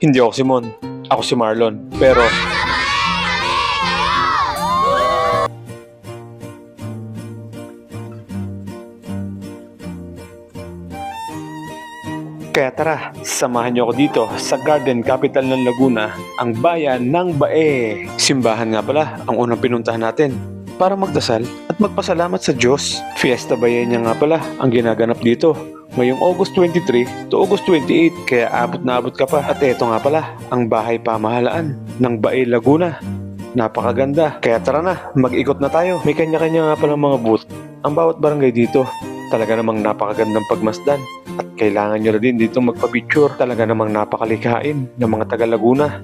Hindi ako si Mon. Ako si Marlon. Pero... Kaya tara, samahan niyo ako dito sa Garden Capital ng Laguna, ang bayan ng Bae. Simbahan nga pala ang unang pinuntahan natin para magdasal at magpasalamat sa Diyos. Fiesta Bayenya nga pala ang ginaganap dito ngayong August 23 to August 28 kaya abot na abot ka pa. At eto nga pala ang bahay pamahalaan ng Bae Laguna. Napakaganda. Kaya tara na, mag-ikot na tayo. May kanya-kanya nga palang mga booth ang bawat barangay dito. Talaga namang napakagandang pagmasdan. At kailangan nyo na din dito magpa-picture. Talaga namang napakalikhain ng mga taga Laguna.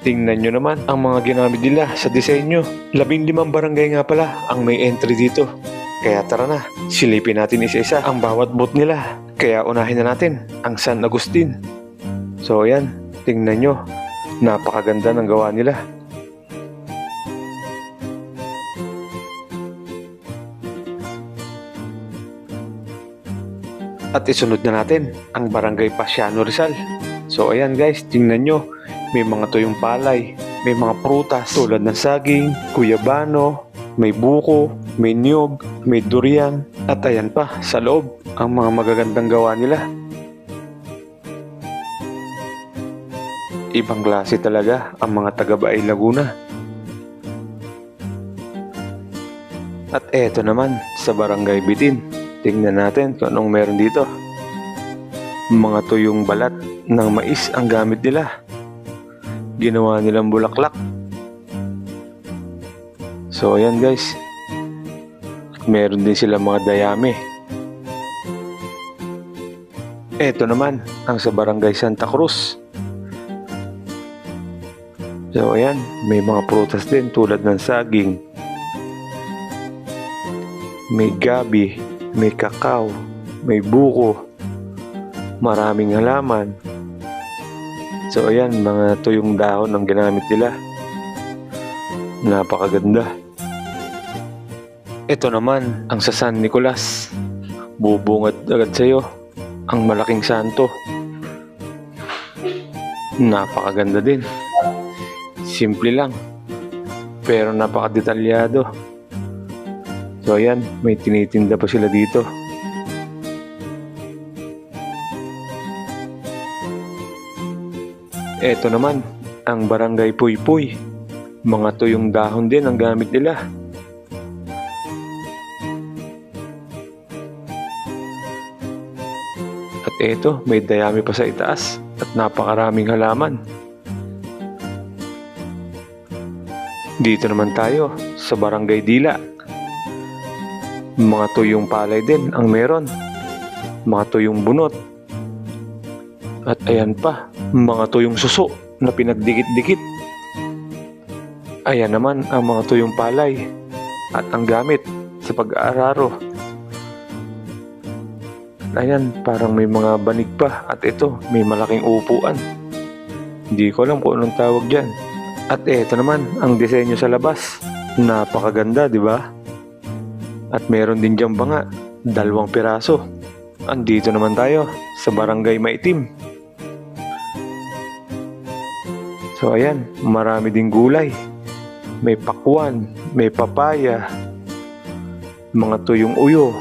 Tingnan nyo naman ang mga ginamit nila sa disenyo. Labing limang barangay nga pala ang may entry dito. Kaya tara na, silipin natin isa-isa ang bawat booth nila. Kaya unahin na natin ang San Agustin. So ayan, tingnan nyo. Napakaganda ng gawa nila. At isunod na natin ang Barangay Pasiano Rizal. So ayan guys, tingnan nyo. May mga tuyong palay, may mga prutas tulad ng saging, kuyabano, may buko, may niyog, may durian, at ayan pa sa loob ang mga magagandang gawa nila. Ibang klase talaga ang mga taga-Baay Laguna. At eto naman sa Barangay Bitin. Tingnan natin kung anong meron dito. Mga tuyong balat ng mais ang gamit nila. Ginawa nilang bulaklak. So ayan guys. Meron din sila mga dayami. Eto naman ang sa Barangay Santa Cruz. So ayan, may mga prutas din tulad ng saging. May gabi, may kakao, may buko, maraming halaman. So ayan, mga tuyong dahon ang ginamit nila. Napakaganda. Ito naman ang sa San Nicolas. Bubungad agad sa'yo ang malaking santo. Napakaganda din. Simple lang. Pero napakadetalyado. So ayan, may tinitinda pa sila dito. Eto naman, ang barangay Puy-Puy. Mga tuyong dahon din ang gamit nila. Eto, may dayami pa sa itaas at napakaraming halaman. Dito naman tayo sa Barangay Dila. Mga tuyong palay din ang meron. Mga tuyong bunot. At ayan pa, mga tuyong suso na pinagdikit-dikit. Ayan naman ang mga tuyong palay at ang gamit sa pag-aararo. Ayan, parang may mga banig pa at ito, may malaking upuan. Hindi ko alam kung anong tawag dyan. At eto naman, ang disenyo sa labas. Napakaganda, di ba? At meron din dyan banga, dalawang piraso. Andito naman tayo sa barangay Maitim. So ayan, marami ding gulay. May pakwan, may papaya, mga tuyong uyo,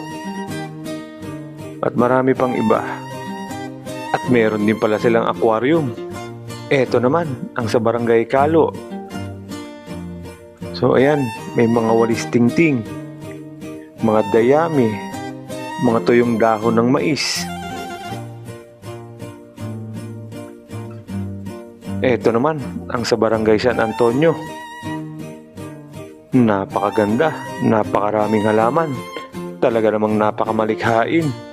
at marami pang iba. At meron din pala silang aquarium. Eto naman, ang sa barangay Kalo. So ayan, may mga walis tingting, mga dayami, mga tuyong dahon ng mais. Eto naman, ang sa barangay San Antonio. Napakaganda, napakaraming halaman. Talaga namang napakamalikhain.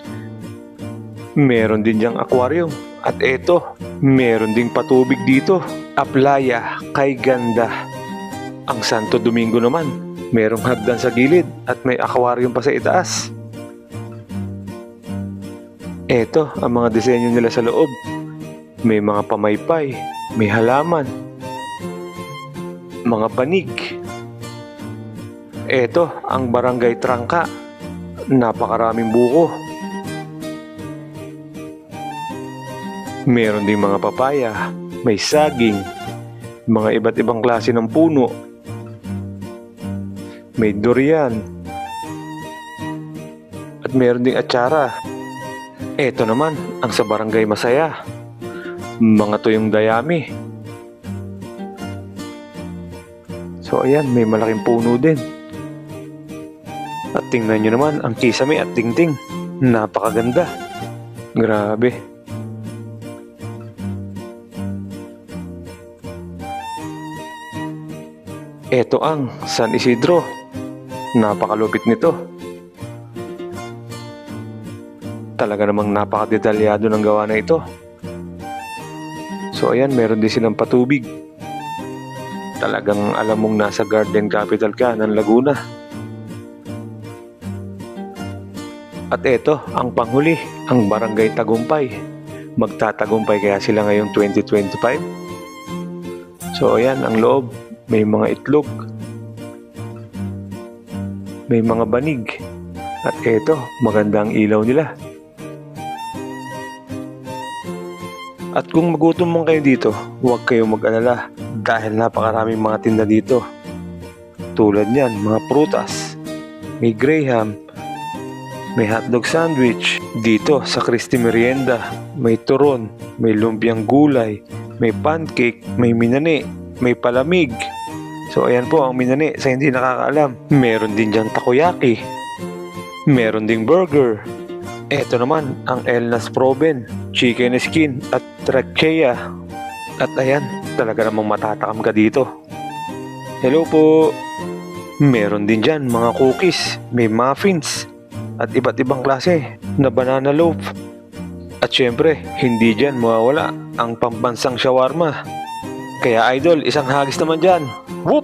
Meron din diyang aquarium. At eto, meron ding patubig dito. Aplaya kay ganda. Ang Santo Domingo naman, merong hagdan sa gilid at may aquarium pa sa itaas. Eto ang mga disenyo nila sa loob. May mga pamaypay, may halaman, mga banig. Eto ang barangay Trangka. Napakaraming buko. Meron ding mga papaya, may saging, mga iba't ibang klase ng puno, may durian, at meron ding atsara. Eto naman, ang sa barangay masaya. Mga tuyong dayami. So ayan, may malaking puno din. At tingnan nyo naman ang kisame at tingting. Napakaganda. Grabe. Eto ang San Isidro. Napakalupit nito. Talaga namang napakadetalyado ng gawa na ito. So ayan, meron din silang patubig. Talagang alam mong nasa garden capital ka ng Laguna. At eto, ang panghuli, ang Barangay Tagumpay. Magtatagumpay kaya sila ngayong 2025. So ayan, ang loob, may mga itlog. May mga banig. At eto, maganda ang ilaw nila. At kung magutom man kayo dito, huwag kayong mag-alala dahil napakaraming mga tinda dito. Tulad niyan, mga prutas, may graham, may hotdog sandwich. Dito sa Christy Merienda, may turon, may lumpiang gulay, may pancake, may minani, may palamig. So ayan po ang minani sa hindi nakakaalam. Meron din dyan takoyaki. Meron ding burger. Eto naman ang Elnas Proben, chicken skin at trachea. At ayan, talaga namang matatakam ka dito. Hello po. Meron din dyan mga cookies, may muffins, at iba't ibang klase na banana loaf. At syempre, hindi dyan mawawala ang pambansang shawarma. Kaya idol, isang hagis naman dyan. Whoop!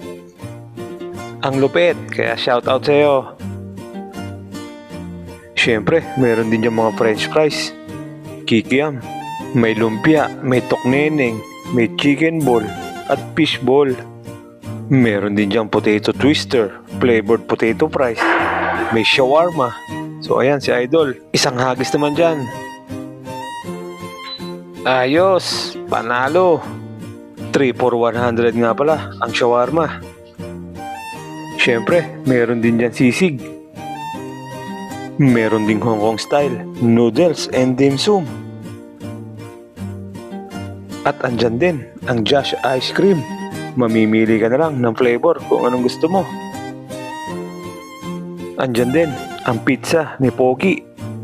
Ang lupit, kaya shout out sa'yo. Syempre, meron din dyan mga french fries. Kikiam. May lumpia, may tokneneng, may chicken ball, at fish ball. Meron din dyan potato twister, flavored potato fries. May shawarma. So ayan si Idol. Isang hagis naman dyan. Ayos, panalo. 3 for 100 nga pala ang shawarma. Syempre, meron din dyan sisig. Meron ding Hong Kong style, noodles and dim sum. At andyan din ang Josh Ice Cream. Mamimili ka na lang ng flavor kung anong gusto mo. Andyan din ang pizza ni Pogi.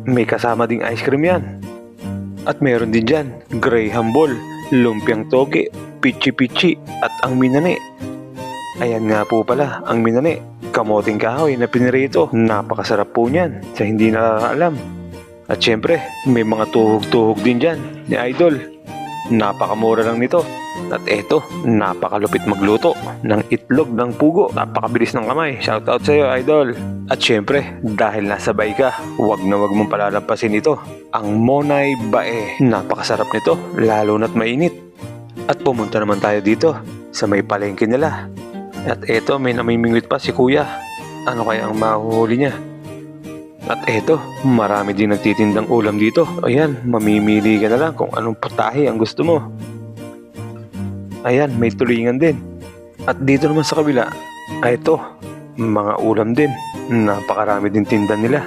May kasama ding ice cream yan. At meron din dyan, Graham Ball, Lumpiang Toge, Pichi Pichi at ang Minane. Ayan nga po pala, ang Minane, kamoting kahoy na pinirito. Napakasarap po niyan sa hindi nakakaalam. At syempre, may mga tuhog-tuhog din dyan ni Idol. Napakamura lang nito. At eto, napakalupit magluto ng itlog ng pugo. Napakabilis ng kamay. Shoutout sa iyo, Idol. At syempre, dahil nasa bay ka, huwag na huwag mong palalampasin ito. Ang Monay Bae. Napakasarap nito, lalo na't mainit. At pumunta naman tayo dito sa may palengke nila. At eto, may namimingwit pa si kuya. Ano kaya ang mahuhuli niya? At eto, marami din nagtitindang ulam dito. Ayan, mamimili ka na lang kung anong putahe ang gusto mo. Ayan, may tulingan din. At dito naman sa kabila, ay ito, mga ulam din. Napakarami din tinda nila.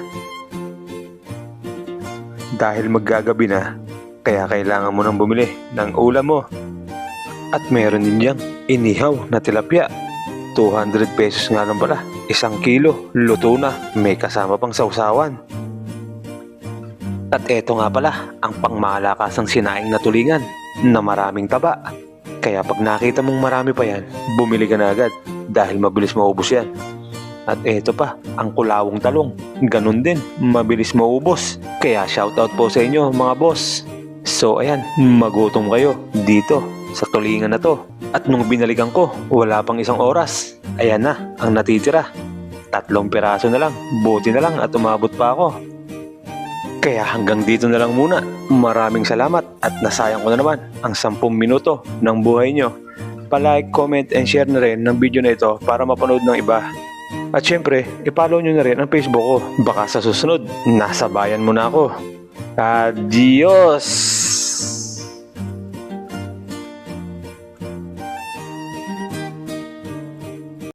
Dahil maggagabi na, kaya kailangan mo nang bumili ng ulam mo. At meron din diyang inihaw na tilapia. 200 pesos nga lang pala. Isang kilo, luto na, may kasama pang sausawan. At eto nga pala, ang pangmalakasang sinaing na tulingan na maraming taba. Kaya pag nakita mong marami pa yan, bumili ka na agad dahil mabilis maubos yan. At eto pa, ang kulawong talong. Ganun din, mabilis maubos. Kaya shoutout po sa inyo mga boss. So ayan, magutom kayo dito sa tulingan na to. At nung binalikan ko, wala pang isang oras. Ayan na, ang natitira. Tatlong piraso na lang, buti na lang at umabot pa ako. Kaya hanggang dito na lang muna. Maraming salamat at nasayang ko na naman ang 10 minuto ng buhay nyo. Pa-like, comment, and share na rin ng video na ito para mapanood ng iba. At syempre, ipollow nyo na rin ang Facebook ko. Baka sa susunod, nasa bayan mo na ako. Adios!